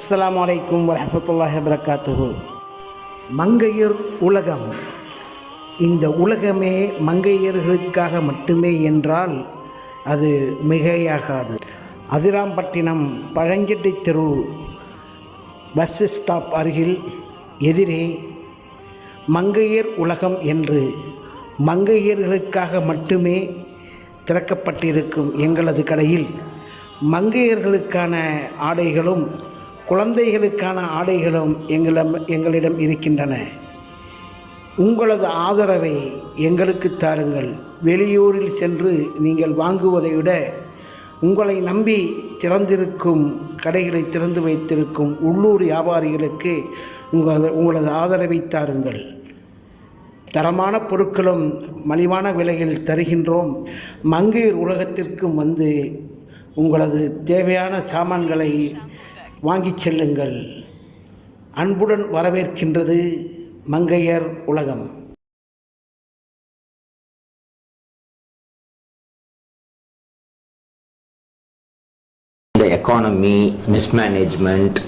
அஸ்லாம் அலைக்கும் வரமத்துல்லாஹ் வரகாத்துகு மங்கையர் உலகம். இந்த உலகமே மங்கையர்களுக்காக மட்டுமே என்றால் அது மிகையாகாது. அதிராம்பட்டினம் பழஞ்செட்டி தெரு பஸ் ஸ்டாப் அருகில் எதிரே மங்கையர் உலகம் என்று மங்கையர்களுக்காக மட்டுமே திறக்கப்பட்டிருக்கும் எங்களது கடையில். மங்கையர்களுக்கான ஆடைகளும் குழந்தைகளுக்கான ஆடைகளும் எங்களிடம் எங்களிடம் இருக்கின்றன. உங்களது ஆதரவை எங்களுக்கு தாருங்கள். வெளியூரில் சென்று நீங்கள் வாங்குவதை விட உங்களை நம்பி திறந்திருக்கும் கடைகளை திறந்து வைத்திருக்கும் உள்ளூர் வியாபாரிகளுக்கு உங்கள் உங்களது ஆதரவை தாருங்கள். தரமான பொருட்களும் மலிவான விலையில் தருகின்றோம். மங்கையர் உலகத்திற்கும் வந்து உங்களது தேவையான சாமான்களை வாங்கிச் செல்லுங்கள் அன்புடன் வரவேற்கின்றது மங்கையர் உலகம். இந்த எக்கானமி மிஸ்மேனேஜ்மெண்ட்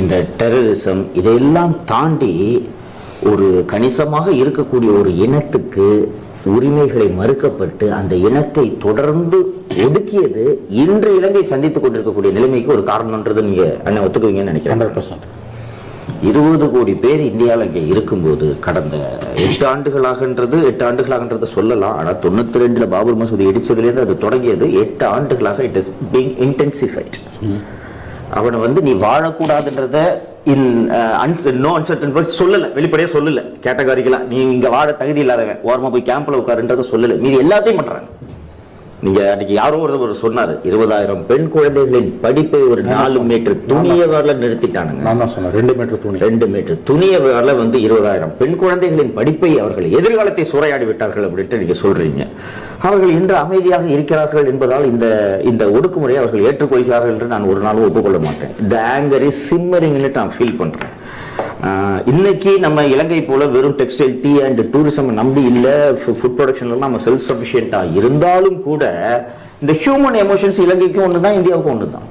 இந்த டெரரிசம் இதையெல்லாம் தாண்டி ஒரு கணிசமாக இருக்கக்கூடிய ஒரு இனத்துக்கு உரிமைகளை மறுக்கப்பட்டு அந்த இனத்தை தொடர்ந்து ஒடுக்கியது இன்று இலங்கை சந்தித்துக் கொண்டிருக்கக்கூடிய நிலைமைக்கு ஒரு காரணம்ன்றது நீங்க அண்ணன் ஒத்துக்குவீங்கன்னு நினைக்கிறேன். இருபது கோடி பேர் இந்தியாவில் இங்கே இருக்கும்போது கடந்த எட்டு ஆண்டுகளாகன்றது எட்டு ஆண்டுகளாகன்றதை சொல்லலாம். ஆனால் தொண்ணூத்தி ரெண்டுல பாபர் மசூதி இடிச்சதுலேருந்து அது தொடங்கியது. எட்டு ஆண்டுகளாக இட் இஸ் பீங் இன்டென்சிஃபைட் அவனை வந்து நீ வாழக்கூடாதுன்றத இன் நோ அன்சர்டன் வேர்ட்ஸ் சொல்லலை வெளிப்படையா சொல்லல. கேட்டகாரிகளா நீ இங்க வாழ தகுதி இல்லாதவன். ஓரமா போய் கேம்ப்ல உட்காருன்றத சொல்லல. மீதி எல்லாத்தையும் பண்றாங்க. நீங்க அன்னைக்கு யாரோ ஒருத்தர் சொன்னாரு இருபதாயிரம் பெண் குழந்தைகளின் படிப்பை ஒரு நாலு மீட்டர் துணியை வரல நிறுத்திட்டானுங்க. நான் தான் சொன்னேன். ரெண்டு மீட்டர் துணி. ரெண்டு மீட்டர் துணிய விலை வந்து இருபதாயிரம் பெண் குழந்தைகளின் படிப்பை அவர்கள் எதிர்காலத்தை சூறையாடி விட்டார்கள் அப்படின்ட்டு நீங்க சொல்றீங்க. அவர்கள் இன்று அமைதியாக இருக்கிறார்கள் என்பதால் இந்த இந்த ஒடுக்குமுறையை அவர்கள் ஏற்றுக்கொள்கிறார்கள் என்று நான் ஒரு நாளும் ஒப்புக்கொள்ள மாட்டேன். இந்த ஆங்கர் இஸ் சிம்மரிங்னு நான் ஃபீல் பண்றேன். இன்னைக்கு நம்ம இலங்கை போல வெறும் டெக்ஸ்டைல் டீ அண்ட் டூரிசம் நம்பி இல்லை ஃபுட் ப்ரொடக்ஷன்ல நம்ம செல்ஃப் சஃபிஷியண்டா இருந்தாலும் கூட இந்த ஹியூமன் எமோஷன்ஸ் இலங்கைக்கும் ஒன்று தான் இந்தியாவுக்கும் ஒன்று தான்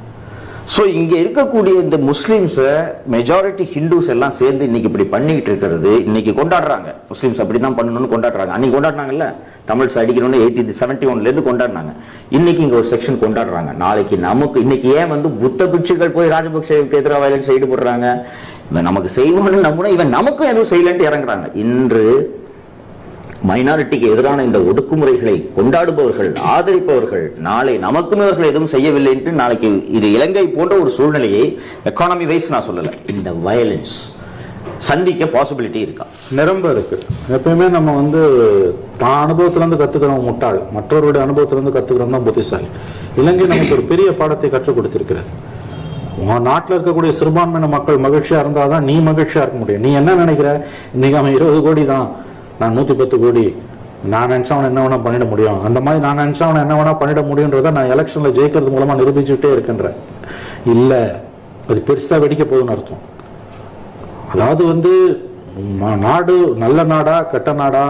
ஸோ இங்கே இருக்கக்கூடிய இந்த முஸ்லீம்ஸை மெஜாரிட்டி ஹிந்துஸ் எல்லாம் சேர்ந்து இன்னைக்கு இப்படி பண்ணிக்கிட்டு இருக்கிறது இன்னைக்கு கொண்டாடுறாங்க. முஸ்லீம்ஸ் அப்படி தான் பண்ணணும்னு கொண்டாடுறாங்க. அன்னைக்கு கொண்டாடினாங்கல்ல? தமிழ்ஸ் அடிக்கணும்னு எயிட்டி செவன்டி ஒன்லேருந்து கொண்டாடினாங்க. இன்னைக்கு இங்கே ஒரு செக்ஷன் கொண்டாடுறாங்க. நாளைக்கு நமக்கு இன்னைக்கு ஏன் வந்து புத்த பிட்சுகள் போய் ராஜபக்சேவுக்கு எதிராக வயலன்ஸ் ஈடுபடுறாங்க இவன் நமக்கு செய்வோம்னு நம்புனா இவன் நமக்கும் எதுவும் செய்யலன்ட்டு இறங்குறாங்க. இன்று மைனாரிட்டிக்கு எதிரான இந்த ஒடுக்குமுறைகளை கொண்டாடுபவர்கள் ஆதரிப்பவர்கள் நாளை நமக்கும் இவர்கள் எதுவும் செய்யவில்லை என்று நாளைக்கு இது இலங்கை போன்ற ஒரு சூழ்நிலையை எக்கானமி வைஸ் நான் சொல்லலை. இந்த வயலன்ஸ் சந்திக்க பாசிபிலிட்டி இருக்கா? நிரம்ப இருக்கு. எப்பயுமே நம்ம வந்து தான் அனுபவத்திலேருந்து இருந்து முட்டாள். மற்றவருடைய அனுபவத்துல இருந்து கத்துக்கிறோம் தான் புத்திசாலி. இலங்கை நமக்கு ஒரு பெரிய பாடத்தை கற்றுக் கொடுத்திருக்கிறது. உன் நாட்டில் இருக்கக்கூடிய சிறுபான்மையின மக்கள் மகிழ்ச்சியாக இருந்தால் தான் நீ மகிழ்ச்சியாக இருக்க முடியும். நீ என்ன நினைக்கிற? இன்னைக்கு அவன் இருபது கோடி தான். நான் நூற்றி பத்து கோடி. நான் நினச்சவன் என்ன வேணால் பண்ணிட முடியும். அந்த மாதிரி நான் நினச்சவன் என்ன வேணால் பண்ணிட முடியுன்றத நான் எலெக்ஷனில் ஜெயிக்கிறது மூலமாக நிரூபிச்சுக்கிட்டே இருக்கின்றேன் இல்லை அது பெருசாக வெடிக்க போகுதுன்னு அர்த்தம். அதாவது வந்து நாடு நல்ல நாடா கெட்ட நாடா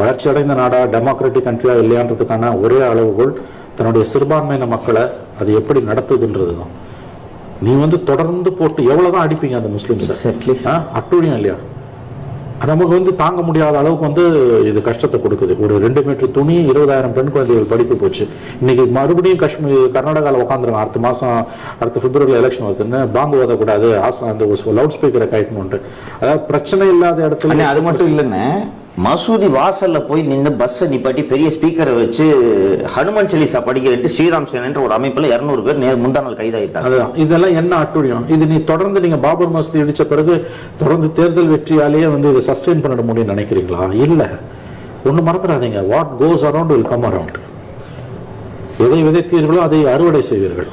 வளர்ச்சி அடைந்த நாடா டெமோக்ராட்டிக் கண்ட்ரியா இல்லையான்றதுக்கான ஒரே அளவுகோல் தன்னுடைய சிறுபான்மையின மக்களை அது எப்படி நடத்துதுன்றது தான் நீ வந்து தொடர்ந்து போட்டு எவ்வளவுதான் அடிப்பீங்க அந்த முஸ்லிம்ஸ். அட்டுழியம் இல்லையா? நமக்கு வந்து தாங்க முடியாத அளவுக்கு வந்து இது கஷ்டத்தை கொடுக்குது. ஒரு ரெண்டு மீட்டர் துணி இருபதாயிரம் பெண் குழந்தைகள் படிப்பு போச்சு. இன்னைக்கு மறுபடியும் காஷ்மீர் கர்நாடகாவில் உட்காந்துருங்க அடுத்த மாசம் அடுத்த பிப்ரவரியில் எலெக்ஷன் வருதுன்னு பாம்பு ஓதக்கூடாது. ஆசை அந்த லவுட் ஸ்பீக்கரை கட்டணும்ட்டு அதாவது பிரச்சனை இல்லாத இடத்துல அது மட்டும் இல்லைன்னு மசூதி வாசல்ல போய் நின்று பஸ்ஸை நிப்பாட்டி பெரிய ஸ்பீக்கரை வச்சு ஹனுமன் சலீசா படிக்கிறேன்ட்டு ஸ்ரீராம் சேனன்ற ஒரு அமைப்புல இருநூறு பேர் நேர் முந்தானால் கைதாயிட்டாங்க அதுதான். இதெல்லாம் என்ன அட்டுழியம் இது நீ தொடர்ந்து நீங்க பாபர் மசூதி இடிச்ச பிறகு தொடர்ந்து தேர்தல் வெற்றியாலேயே வந்து இதை சஸ்டெயின் பண்ணிட முடியும்னு நினைக்கிறீங்களா? இல்ல. ஒண்ணு மறந்துடாதீங்க. What goes around will come around எதை விதைத்தீர்களோ அதை அறுவடை செய்வீர்கள்.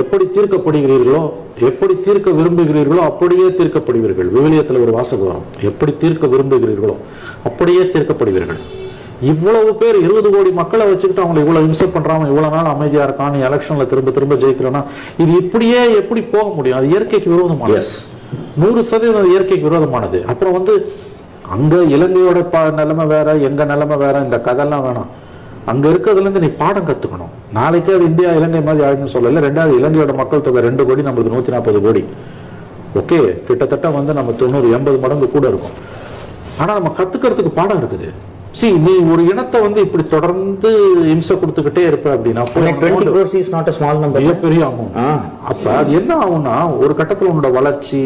எப்படி தீர்க்கப்படுகிறீர்களோ எப்படி தீர்க்க விரும்புகிறீர்களோ அப்படியே தீர்க்கப்படுவீர்கள். விவிலியத்தில் ஒரு வாசகம் வரும். எப்படி தீர்க்க விரும்புகிறீர்களோ அப்படியே தீர்க்கப்படுவீர்கள். இவ்வளவு பேர் இருபது கோடி மக்களை வச்சுக்கிட்டு அவங்களை இவ்வளவு இம்சை பண்றாங்க இவ்வளவு நாள் அமைதியா இருக்கான் எலெக்ஷன்ல திரும்ப திரும்ப ஜெயிக்கிறோன்னா இது இப்படியே எப்படி போக முடியும்? அது இயற்கைக்கு விரோதமானது. எஸ் நூறு சதவீதம் இயற்கைக்கு விரோதமானது. அப்புறம் வந்து அங்க இலங்கையோட நிலைமை வேற எங்க நிலைமை வேற இந்த கதையெல்லாம் வேணாம். அங்க இருக்கிறதுல இருந்து நீ பாடம் கத்துக்கணும். நாளைக்கே அது இந்தியா இலங்கை மாதிரி ஆயிடுன்னு சொல்லல. ரெண்டாவது இலங்கையோட மக்கள் தொகை ரெண்டு கோடி நம்மளுக்கு நூத்தி நாற்பது கோடி. ஓகே கிட்டத்தட்ட வந்து நம்ம தொண்ணூறு எண்பது மடங்கு கூட இருக்கும். ஆனா நம்ம கத்துக்கிறதுக்கு பாடம் இருக்குது. சி நீ ஒரு இனத்தை வந்து இப்படி தொடர்ந்து இம்சை கொடுத்துக்கிட்டே இருப்ப அப்படின்னா மிகப்பெரிய அமௌண்ட் ஆ. அப்ப அது என்ன ஆகும்னா ஒரு கட்டத்துல உன்னோட வளர்ச்சி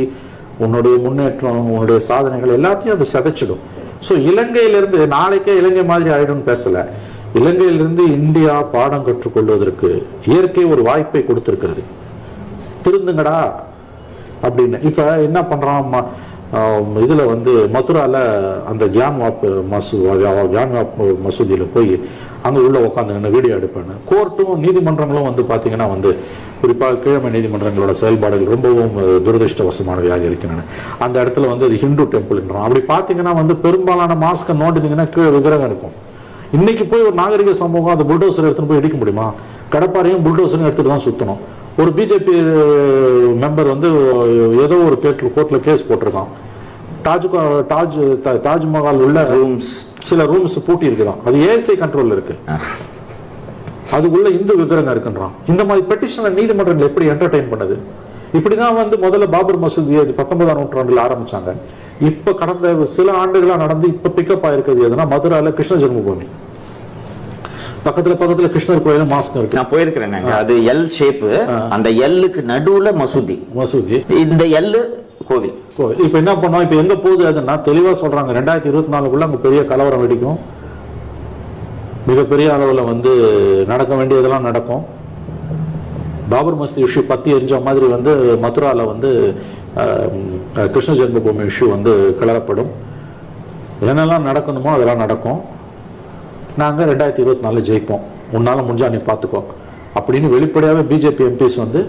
உன்னுடைய முன்னேற்றம் உன்னுடைய சாதனைகள் எல்லாத்தையும் அது சிதைச்சிடும். சோ இலங்கையிலிருந்து நாளைக்கே இலங்கை மாதிரி ஆயிடும்னு பேசல. இலங்கையிலிருந்து இந்தியா பாடம் கற்றுக்கொள்வதற்கு இயற்கை ஒரு வாய்ப்பை கொடுத்திருக்கிறது. திருந்துங்கடா அப்படின்னு. இப்போ என்ன பண்ணுறான் ம- வந்து மதுராவில் அந்த கியான் வாப்பு மசூ கியான் வாப்பு மசூதியில் போய் அங்கே உள்ள உட்காந்து வீடியோ எடுப்பேன். கோர்ட்டும் நீதிமன்றங்களும் வந்து பார்த்தீங்கன்னா வந்து குறிப்பாக கீழமை நீதிமன்றங்களோட செயல்பாடுகள் ரொம்பவும் துரதிருஷ்டவசமானவையாக இருக்கின்றன. அந்த இடத்துல வந்து அது ஹிந்து டெம்பிள்ன்றான். அப்படி பார்த்தீங்கன்னா வந்து பெரும்பாலான மாஸ்கை நோண்டினீங்கன்னா கீழே விக்கிரகம் இருக்கும். இன்னைக்கு போய் ஒரு நாகரிக சமூகம் அந்த புல்டோசர் எடுத்துட்டு போய் இடிக்க முடியுமா? கடப்பாரையும் புல்டோசரும் எடுத்துட்டு தான் சுத்தணும். ஒரு பிஜேபி மெம்பர் வந்து ஏதோ ஒரு கேட்ல கோர்ட்ல கேஸ் போட்டிருக்கான். தாஜ் தாஜ் தாஜ்மஹால் உள்ள ரூம்ஸ் சில ரூம்ஸ் பூட்டி இருக்குதான். அது ஏஎஸ்ஐ கண்ட்ரோல்ல இருக்கு. அதுக்குள்ள இந்து விக்கிரகம் இருக்குன்றான் இந்த மாதிரி பெட்டிஷனை நீதிமன்றங்கள் எப்படி என்டர்டெயின் பண்ணுது? இப்படிதான் வந்து முதல்ல பாபர் மசூதியை இது பத்தொன்பதாம் நூற்றாண்டுல ஆரம்பிச்சாங்க. இப்ப கடந்த சில ஆண்டுகளா நடந்து இப்ப பிக்கப் ஆயிருக்கிறது எதுனா மதுரால கிருஷ்ண ஜென்மபூமி. பக்கத்துல பக்கத்துல கிருஷ்ணர் கோயிலும் மாஸ்க் இருக்கு. நான் போயிருக்கிறேன். அது எல் ஷேப்பு அந்த எல்லுக்கு நடுவுல மசூதி. மசூதி. இந்த எல்லு கோவில். கோவில். இப்ப என்ன பண்ணோம்? இப்ப எங்க போகுது அதுன்னா தெளிவா சொல்றாங்க. ரெண்டாயிரத்தி இருபத்தி நாலுக்குள்ள அங்க பெரிய கலவரம் வெடிக்கும். மிகப்பெரிய அளவுல வந்து நடக்க வேண்டியதெல்லாம் நடக்கும். பாபர் மஸ்தி இஷ்யூ பத்தி எரிஞ்ச மாதிரி வந்து மதுராவில் வந்து கிருஷ்ண ஜென்மபூமி இஷ்யூ வந்து கிளறப்படும். என்னெல்லாம் நடக்கணுமோ அதெல்லாம் நடக்கும். நாங்கள் ரெண்டாயிரத்தி இருபத்தி நாலு ஜெயிப்போம். உன்னால் முடிஞ்சால் நீ பார்த்துக்கோ அப்படின்னு வெளிப்படையாகவே பிஜேபி எம்பிஸ் வந்து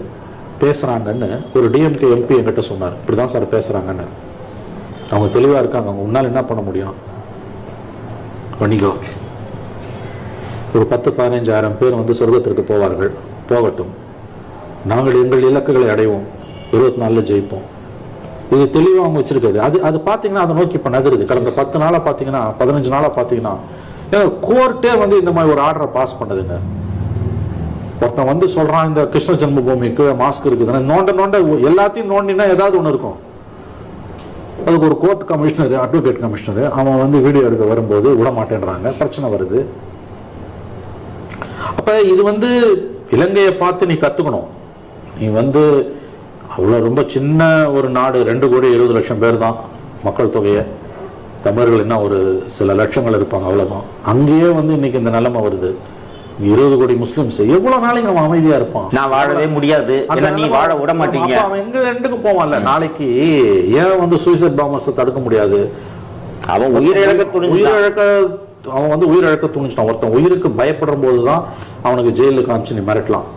பேசுகிறாங்கன்னு ஒரு டிஎம்கே எம்பி என்கிட்ட சொன்னார். இப்படி தான் சார் பேசுகிறாங்கன்னு அவங்க தெளிவாக இருக்காங்க. அவங்க உன்னால் என்ன பண்ண முடியும்? வணிகம். ஒரு பத்து பதினைஞ்சாயிரம் பேர் வந்து சொர்க்கத்திற்கு போவார்கள். போகட்டும். நாங்கள் எங்கள் இலக்குகளை அடைவோம். இருபத்தி நாலுல ஜெயிப்போம். இது தெளிவாக அவங்க வச்சிருக்காது அது அது பார்த்தீங்கன்னா அதை நோக்கி இப்போ நகருது. கடந்த பத்து நாளாக பார்த்தீங்கன்னா பதினஞ்சு நாளாக பார்த்தீங்கன்னா கோர்ட்டே வந்து இந்த மாதிரி ஒரு ஆர்டரை பாஸ் பண்ணுதுங்க. ஒருத்தன் வந்து சொல்கிறான் இந்த கிருஷ்ண ஜென்மபூமிக்கு மாஸ்க் இருக்குதுன்னா. நோண்ட நோண்ட எல்லாத்தையும் நோண்டினா ஏதாவது ஒன்று இருக்கும். அதுக்கு ஒரு கோர்ட் கமிஷனர் அட்வொகேட் கமிஷனர் அவன் வந்து வீடியோ எடுக்க வரும்போது விட மாட்டேன்றாங்க. பிரச்சனை வருது. அப்போ இது வந்து இலங்கையை பார்த்து நீ கற்றுக்கணும் நீ வந்து அவ்வளவு ரொம்ப சின்ன ஒரு நாடு ரெண்டு கோடி இருபது லட்சம் பேர் தான் மக்கள் தொகையை. தமிழர்கள் என்ன ஒரு சில லட்சங்கள் இருப்பாங்க அவ்வளவுதான். அங்கேயே வந்து இன்னைக்கு இந்த நிலைமை வருது. இருபது கோடி முஸ்லிம்ஸ் எவ்வளவு நாளைக்கு அவன் அமைதியா இருப்பான்? நான் வாழவே முடியாது. நீ வாழ விட மாட்டீங்க. அவன் எங்க ரெண்டுக்கு போவான்ல? நாளைக்கு ஏன் வந்து சூசைட் பாம்பர்ஸ் தடுக்க முடியாது? அவன் உயிரிழக்க உயிரிழக்க அவன் வந்து உயிரிழக்க துணிச்சிட்டான் ஒருத்தன் உயிருக்கு பயப்படுற போதுதான் அவனுக்கு ஜெயிலுக்கு காமிச்சு நீ மிரட்டலாம்.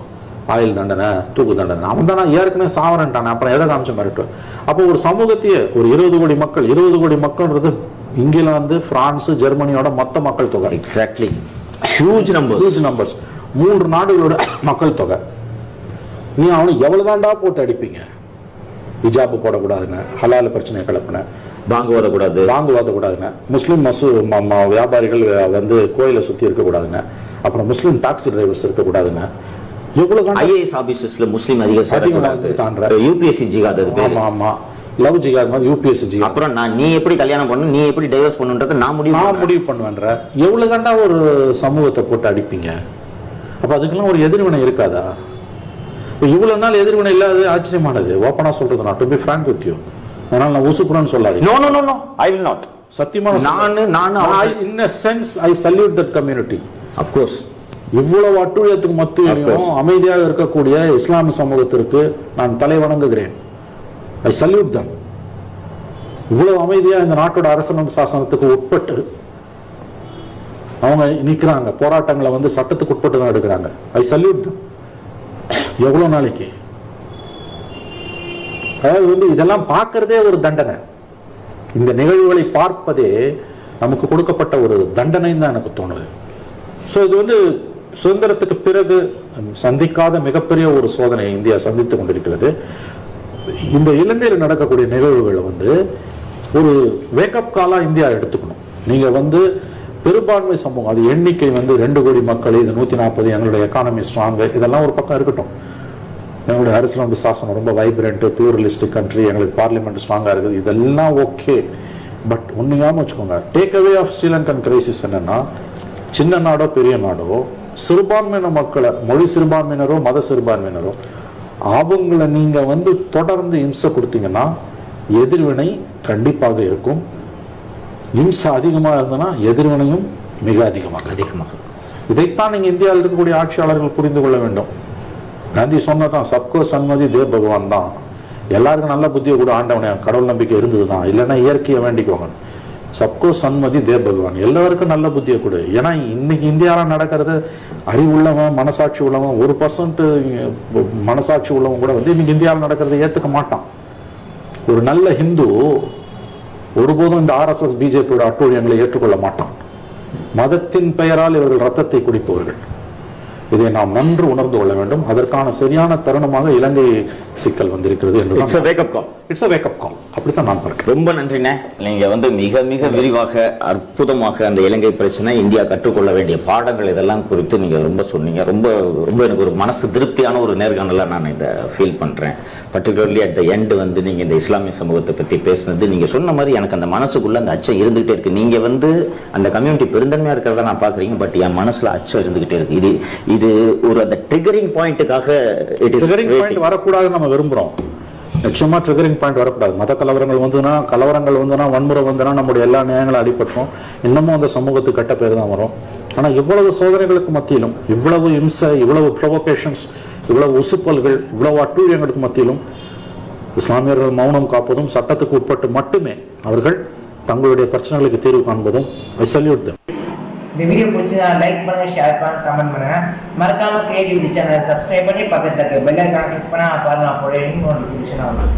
ஆயுள் தண்டனை தூக்கு தண்டனை. அவன் தானே ஏற்கனவே சாவரன்ட்டானே. அப்புறம் எதை காமிச்சு மிரட்டு? அப்போ ஒரு சமூகத்தையே ஒரு இருபது கோடி மக்கள் இருபது கோடி மக்கள்ன்றது இங்கிலாந்து பிரான்ஸ் ஜெர்மனியோட மொத்த மக்கள் தொகை. Exactly huge number huge numbers மூன்று நாடுகளோட மக்கள் தொகை. நீ அவனை எவ்வளவுதான்டா போட்டு அடிப்பீங்க? ஹிஜாபு போடக்கூடாதுன்னு ஹலால் பிரச்சனையை கிளப்புன. பாங்கு வரக்கூடாது வாங்கு வாதக்கூடாதுங்க முஸ்லீம் மசூ வியாபாரிகள் வந்து கோயிலை சுத்தி இருக்கக்கூடாதுங்க அப்புறம் முஸ்லீம் டாக்ஸி டிரைவர்ஸ் இருக்கக்கூடாதுங்க எவ்வளவு? ஐஏஎஸ் ஆபீசர்ஸ்ல முஸ்லீம் அதிக. யூபிஎஸ்சி ஜிகாத் அது பேரு. ஆமா லவ் ஜிகாத் மாதிரி யூபிஎஸ்சி ஜிகாத் அப்புறம் நான் நீ எப்படி கல்யாணம் பண்ணணும் நீ எப்படி டைவர்ஸ் பண்ணுன்றதை நான் முடிவு நான். முடிவு பண்ணுவேன்ற. எவ்வளவு தாண்டா ஒரு சமூகத்தை போட்டு அடிப்பீங்க? அப்ப அதுக்கெல்லாம் ஒரு எதிர்வினை இருக்காதா? இவ்வளவு நாள் எதிர்வினை இல்லாதது ஆச்சரியமானது. ஓப்பனா சொல்றது நான். To be frank with you அதனால நான் உசுப்புறேன்னு சொல்லாதீங்க. No, no, no, no. I will not. சத்தியமா நானு நானு in sense I salute that community Of course. இவ்வளவு அட்டுழியத்துக்கு course. அமைதியாக இருக்கக்கூடிய இஸ்லாமிய சமூகத்திற்கு நான் தலை வணங்குகிறேன். ஐ சல்யூட் தம் இவ்வளவு அமைதியா இந்த நாட்டோட அரசனம் சாசனத்துக்கு உட்பட்டு அவங்க நிக்கிறாங்க. போராட்டங்களை வந்து சட்டத்துக்கு உட்பட்டு தான் எடுக்கிறாங்க. ஐ சல்யூட் தம் எவ்வளவு நாளைக்கு? அதாவது வந்து இதெல்லாம் பார்க்கறதே ஒரு தண்டனை. இந்த நிகழ்வுகளை பார்ப்பதே நமக்கு கொடுக்கப்பட்ட ஒரு தண்டனைன்னு தான் எனக்கு தோணுது. ஸோ இது வந்து சுதந்திரத்துக்கு பிறகு சந்திக்காத மிகப்பெரிய ஒரு சோதனையை இந்தியா சந்தித்துக் கொண்டிருக்கிறது. இந்த இலங்கையில் நடக்கக்கூடிய நிகழ்வுகளை வந்து ஒரு வேக்கப் காலா இந்தியா எடுத்துக்கணும். நீங்க வந்து பெரும்பான்மை சமூகம் அது எண்ணிக்கை வந்து ரெண்டு கோடி மக்கள் இது நூத்தி நாற்பது எங்களுடைய எக்கானமி ஸ்ட்ராங்கு இதெல்லாம் ஒரு பக்கம் இருக்கட்டும். எங்களுடைய அரசியலமைப்பு சாசனம் ரொம்ப வைப்ரண்ட் பியூரலிஸ்டிக் கண்ட்ரி எங்களுக்கு பார்லிமெண்ட் ஸ்ட்ராங்காக இருக்குது இதெல்லாம் ஓகே பட் ஒன்று வச்சுக்கோங்க take away of Sri Lankan crisis என்னன்னா சின்ன நாடோ பெரிய நாடோ சிறுபான்மையின மக்களை மொழி சிறுபான்மையினரோ மத சிறுபான்மையினரோ அவங்கள நீங்க வந்து தொடர்ந்து இம்சை கொடுத்தீங்கன்னா எதிர்வினை கண்டிப்பாக இருக்கும். இம்சை அதிகமாக இருந்ததுன்னா எதிர்வினையும் மிக அதிகமாக அதிகமாக. இதைத்தான் நீங்க இந்தியாவில் இருக்கக்கூடிய ஆட்சியாளர்கள் புரிந்து கொள்ள வேண்டும். காந்தி சொன்னதான் சப்கோ சன்மதி தேவ் பகவான் தான். எல்லாருக்கும் நல்ல புத்தியை கூட ஆண்டவனே கடவுள் நம்பிக்கை இருந்தது தான் இல்லைன்னா இயற்கையை வேண்டிக்கோங்க. சப்கோ சன்மதி தேவ் பகவான். எல்லாருக்கும் நல்ல புத்தியை கொடு. ஏன்னா இன்னைக்கு இந்தியாவில் நடக்கிறது அறிவுள்ளவன் மனசாட்சி உள்ளவன் ஒரு பர்சன்ட் மனசாட்சி உள்ளவன் கூட வந்து இன்னைக்கு இந்தியாவில் நடக்கிறதை ஏத்துக்க மாட்டான். ஒரு நல்ல ஹிந்து ஒருபோதும் இந்த ஆர்எஸ்எஸ் பிஜேபியோட அட்டூழியங்களை ஏற்றுக்கொள்ள மாட்டான். மதத்தின் பெயரால் இவர்கள் ரத்தத்தை குடிப்பவர்கள். இதை நாம் நன்று உணர்ந்து கொள்ள வேண்டும். அதற்கான சரியான தருணமாக இலங்கை சிக்கல் வந்திருக்கிறது இட்ஸ் என்று wake up call it's wake up call அப்படித்தான் நான் பார்க்கிறேன். ரொம்ப நன்றிண்ணே. நீங்க வந்து மிக மிக விரிவாக அற்புதமாக அந்த இலங்கை பிரச்சனை இந்தியா கற்றுக்கொள்ள வேண்டிய பாடங்கள் இதெல்லாம் குறித்து நீங்க ரொம்ப சொன்னீங்க. ரொம்ப ரொம்ப எனக்கு ஒரு மனசு திருப்தியான ஒரு நேர்காணலா நான் இதை ஃபீல் பண்றேன். பர்டிகுலர்லி அட் த எண்ட் வந்து நீங்க இந்த இஸ்லாமிய சமூகத்தை பத்தி பேசுனது நீங்க சொன்ன மாதிரி எனக்கு அந்த மனசுக்குள்ள அந்த அச்சம் இருந்துகிட்டே இருக்கு. நீங்க வந்து அந்த கம்யூனிட்டி பெருந்தன்மையா இருக்கிறத நான் பாக்குறீங்க பட் என் மனசுல அச்சம் இருந்துகிட்டே இருக்கு. இது இது ஒரு அந்த ட்ரிகரிங் பாயிண்ட்டுக்காக இட் இஸ் பாயிண்ட் வரக்கூடாதுன்னு நம்ம விரும்புறோம். நிச்சயமா ட்ரிகரிங் பாயிண்ட் வரக்கூடாது. மத கலவரங்கள் வந்துன்னா கலவரங்கள் வந்துன்னா வன்முறை வந்துன்னா நம்முடைய எல்லா நியாயங்களும் அடிபட்டுரும். இன்னமும் அந்த சமூகத்துக்கு கெட்ட பேர் தான் வரும். ஆனா இவ்வளவு சோதனைகளுக்கு மத்தியிலும் இவ்வளவு இம்சை இவ்வளவு ப்ரொவோகேஷன்ஸ் இவ்வளவு உசுப்பல்கள் இவ்வளவு அட்டூழியங்களுக்கு மத்தியிலும் இஸ்லாமியர்கள் மௌனம் காப்பதும் சட்டத்துக்கு உட்பட்டு மட்டுமே அவர்கள் தங்களுடைய பிரச்சனைகளுக்கு தீர்வு காண்பதும் ஐ சல்யூட் them. இந்த வீடியோ பிடிச்சதா லைக் பண்ணுங்க ஷேர் பண்ணுங்க கமெண்ட் பண்ணுங்க. மறக்காம கிரியேட்டிவிட்டி சேனலை சப்ஸ்கிரைப் பண்ணி பக்கத்தில் இருக்க பெல் ஐக்கான கிளிக் பண்ணா பாருங்க அப்போ நோட்டிஃபிகேஷன் ஆகும்.